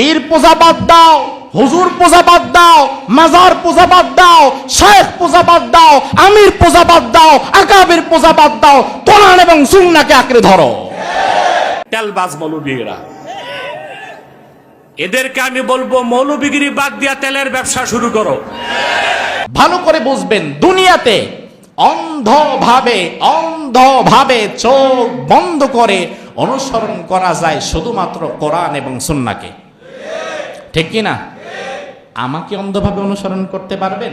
পীর পূজা বাদ দাও হুজুর পূজা বাদ দাও মাজার পূজা বাদ দাও শেখ পূজা বাদ দাও আমির পূজা বাদ দাও আকাবির পূজা বাদ দাও কোরআন এবং সুন্নাহকে আঁকড়ে ধরো। তেলবাজ মৌলবীরা এদেরকে আমি বলব মৌলবীগিরি বাদ দিয়া তেলের ব্যবসা শুরু করো। ভালো করে বুঝবেন দুনিয়াতে অন্ধভাবে অন্ধভাবে চোখ বন্ধ করে অনুসরণ করা যায় শুধুমাত্র কোরআন এবং সুন্নাকে ঠিক কি না? আমাকে অন্ধভাবে অনুসরণ করতে পারবেন?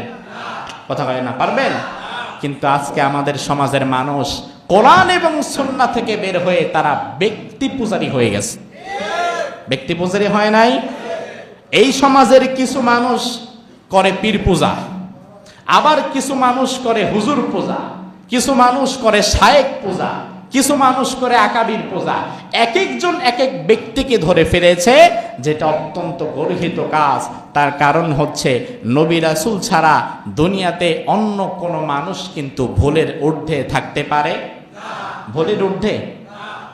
কথা কয় না, পারবেন? কিন্তু আজকে আমাদের সমাজের মানুষ কোরআন এবং সুন্না থেকে বের হয়ে তারা ব্যক্তি পূজারী হয়ে গেছে। ব্যক্তি পূজারী হয় নাই? এই সমাজের কিছু মানুষ করে পীর পূজা, আবার কিছু মানুষ করে হুজুর পূজা, কিছু মানুষ করে শায়েক পূজা, কিছু মানুষ করে আকাবির পূজা। এক একজন এক এক ব্যক্তিকে ধরে ফেলেছে যেটা অত্যন্ত গর্হিত কাজ। তার কারণ হচ্ছে, নবী রাসূল ছাড়া দুনিয়াতে অন্য কোনো মানুষ কিন্তু ভুলের ঊর্ধ্বে থাকতে পারে? ভুলের ঊর্ধ্বে?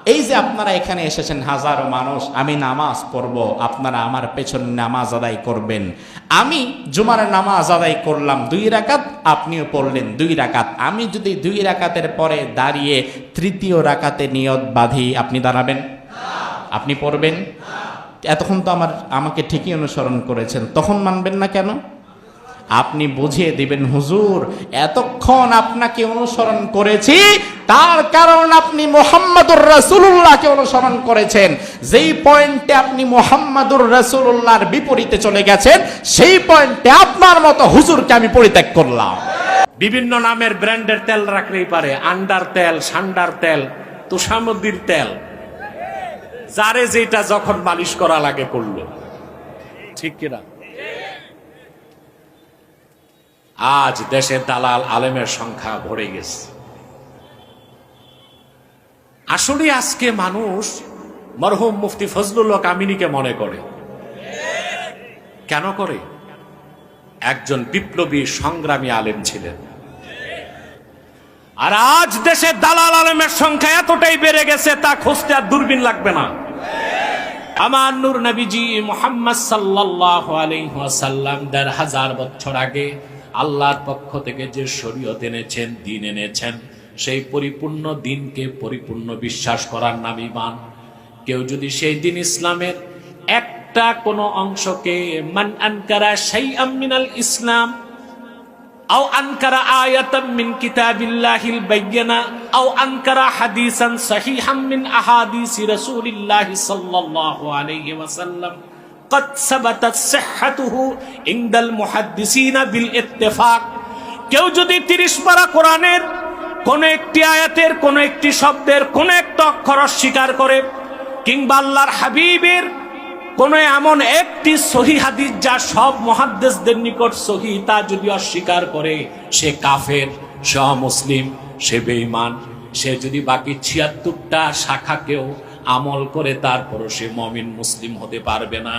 এই যে আপনারা এখানে এসেছেন হাজারো মানুষ, আমি নামাজ পড়ব, আপনারা আমার পেছনে নামাজ আদায় করবেন। আমি জুমার নামাজ আদায় করলাম দুই রাকাত, আপনিও পড়লেন দুই রাকাত। আমি যদি দুই রাকাতের পরে দাঁড়িয়ে তৃতীয় রাকাতে নিয়ত বাঁধি, আপনি দাঁড়াবেন? আপনি পড়বেন? এতক্ষণ তো আমার, আমাকে ঠিকই অনুসরণ করেছেন। তখন মানবেন না কেন? আপনি বুঝিয়ে দিবেন, হুজুর, এতক্ষণ আপনাকে অনুসরণ করেছি, তার কারণ আপনি মোহাম্মদুর রাসূলুল্লাহকে অনুসরণ করেছেন। যেই পয়েন্টে আপনি মোহাম্মদুর রাসূলুল্লাহর বিপরীতে চলে গেছেন, সেই পয়েন্টে আপনার মতো হুজুরকে আমি পরিত্যাগ করলাম। বিভিন্ন নামের ব্র্যান্ডের তেল রাখলেই পারে। আন্ডার তেল, সান্ডার তেল, তুষামদ্দির তেল। যারে যেটা যখন মালিশ করা লাগে করল। ঠিক কিনা? আজ দেশের দালাল আলেমের সংখ্যা ভরে গেছে। আসলে আজকে মানুষ মরহুম মুফতি ফজলুল হক আমিনীকে মনে করে। কেন করে? একজন বিপ্লবী সংগ্রামী আলেম ছিলেন। আর আজ দেশে দালাল আলেমের সংখ্যা এতটাই বেড়ে গেছে, তা খুঁজতে আর দূরবীন লাগবে না। আমার নূর নবীজি মোহাম্মদ সাল্লাল্লাহু আলাইহি ওয়াসাল্লাম দেড় হাজার বছর আগে আল্লাহর পক্ষ থেকে যে শরীয়ত এনেছেন, দিন এনেছেন, সেই পরিপূর্ণ দিনকে পরিপূর্ণ বিশ্বাস করার নাম ইমান কেউ যদি সেই দিন ইসলামের একটা কোনো অংশকে মান আনকারা সেই আমিনাল ইসলাম أو أنكر آية من كتاب الله البينة أو أنكر حديثا صحيحا من أحاديث رسول الله صلى الله عليه وسلم قد ثبتت صحته عند المحدثين بالاتفاق কেউ যদি তিরিশ পারা কোরআনের কোন একটি আয়াতের কোন একটি শব্দের কোন একটা অক্ষর অস্বীকার করে কিংবা আল্লাহর হাবিবের কোন এমন একটি সহি হাদিস যা সব মহাদ্দেশদের নিকট সহি, তা যদি অস্বীকার করে, সে কাফের, সে মুসলিম সে বেঈমান, সে যদি বাকি ছিয়াত্তরটা শাখাকেও আমল করে, তারপরও সে মমিন, মুসলিম হতে পারবে না।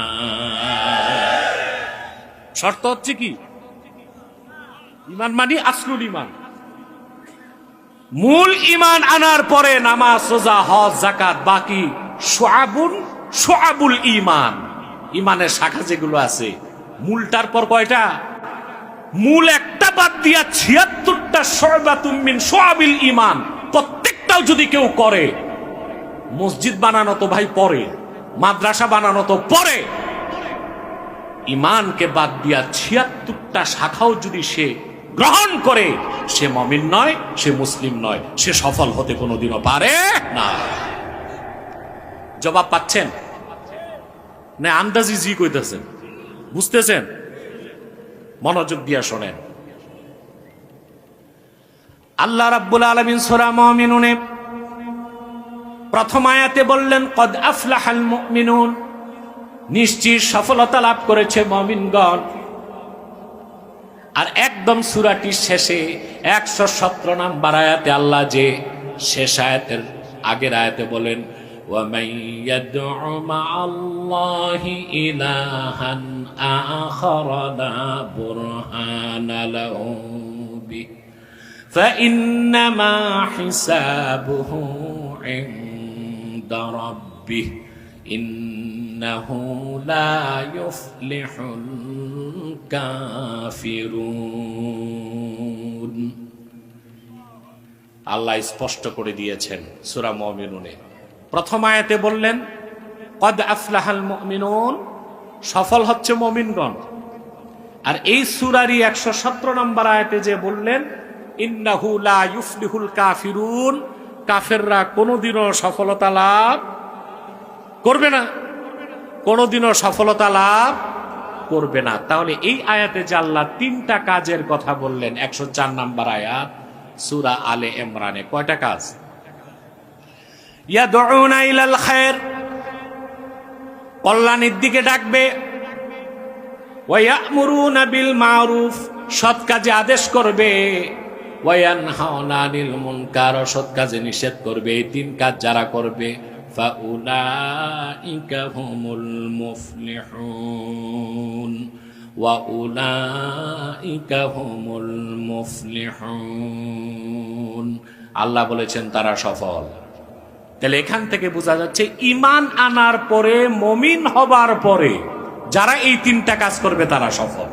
শর্ত হচ্ছে কি? ইমান মানি আসলুল ইমান। মূল ইমান আনার পরে নামাজ সোজা হজ জাকাত বাকি সোয়াবুন সোয়াবুল ইমান ইমানের শাখা যেগুলো আছে, মূলটার পর কয়টা? মূল একটা বাদ দিয়া ছিয়াত্তরটা সয়বা তুমিন সোয়াবিল ইমান প্রত্যেকটাও যদি কেউ করে, মসজিদ বানানো তো ভাই পরে, মাদ্রাসা বানানো তো পরে ইমানকে বাদ দিয়া ছিয়াত্তরটা শাখাও যদি সে গ্রহণ করে, সে মমিন নয়, সে মুসলিম নয়, সে সফল হতে কোনোদিনও পারে না। জবাব পাচ্ছেন? না, আন্দাজি জি কইতেছেন। বুঝতেছেন? মনোযোগ দিয়া শোনেন। আল্লাহ রাব্বুল আলামিন সূরা মুমিনুনে প্রথম আয়াতে বললেন, কদ আফলাহাল মুমিনুন। নিশ্চিত সফলতা লাভ করেছে মুমিনগণ। আর একদম সুরাটির শেষে একশো সতেরো নাম্বার আয়াতে আল্লাহ যে শেষ আয়াতের আগের আয়াতে বলেন ومن يدع مع الله إلها آخر لا برهان له به فإنما حسابه عند ربه إن ইন্নাহু লা ইউফলিহুল কাফিরুন আল্লাহ স্পষ্ট করে দিয়েছেন সূরা মুমিনুনে প্রথম আয়াতে বললেন, কদ আফলাহাল মুমিনুন সফল হচ্ছে মমিনগণ। আর এই সুরারি একশো সতেরো নম্বর আয়াতে যে বললেন, ইন্নাহু লা ইউফলিহুল কাফিরুন কাফেররা কোনোদিনও সফলতা লাভ করবে না। কোনোদিনও সফলতা লাভ করবে না। তাহলে এই আয়াতে যে তিনটা কাজের কথা বললেন, একশো চার নম্বর আয়াত, সুরা আলে ইমরানে। কয়টা কাজ? ইয়াদউনা কল্যাণের দিকে ডাকবে। বিল মারুফ, সৎ কাজে আদেশ করবে। নিষেধ করবে। এই তিন কাজ যারা করবে আল্লাহ বলেছেন, তারা সফল। তাহলে এখান থেকে বোঝা যাচ্ছে ইমান আনার পরে, মমিন হবার পরে, যারা এই তিনটা কাজ করবে তারা সফল।